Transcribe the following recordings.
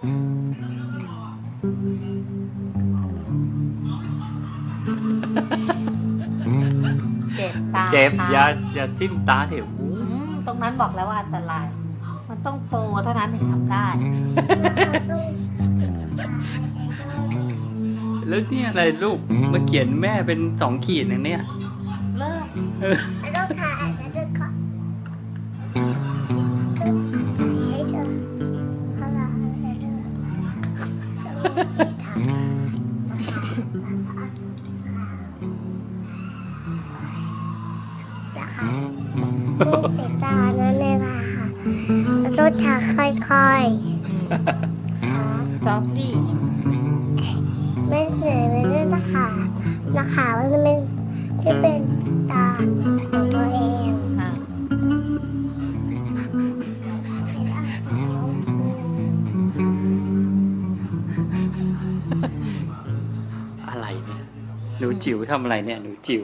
เจ็บตาเจ็บค่ะอย่าอย่าจิ้มตาเถอะโอ้อืมตรงนั้นบอกแล้วว่าอันตราย มันต้องโปรเท่านั้นถึงทำได้ แล้วเนี่ยอะไรลูกมาเขียนแม่เป็นสองขีดอย่างเนี้ยเลิก เออต้องทา ต้องมีสีทานะคะเป็นสีตานั่นเองค่ะแล้วต้องทาค่อยๆค่ะซอฟต์ดีไม่สวยไม่ได้นะคะนะคะมันเป็นที่เป็นตาของตัวเองค่ะ เนี่ยหนูจิ๋วทำอะไรเนี่ยหนูจิ๋ว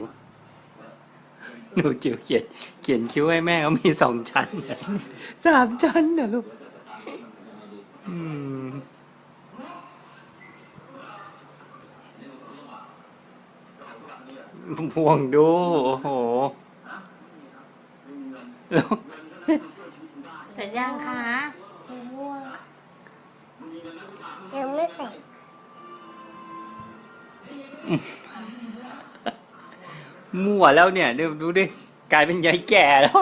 หนูจิ๋วเขียนเขียนคิ้วให้แม่เขามีสองชั้นสามชั้นนะลูกอืมห่วงดู โอ้โหแล้ว เสร็จยังคะ มั่วแล้วเนี่ยดูดูดิ กลายเป็นยายแก่แล้ว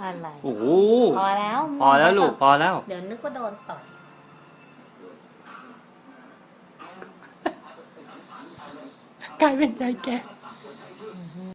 อะไร โอ้โห พอแล้วพอแล้วลูกพอแล้ว เดี๋ยวนึกว่าโดนต่อย กลายเป็นยายแก่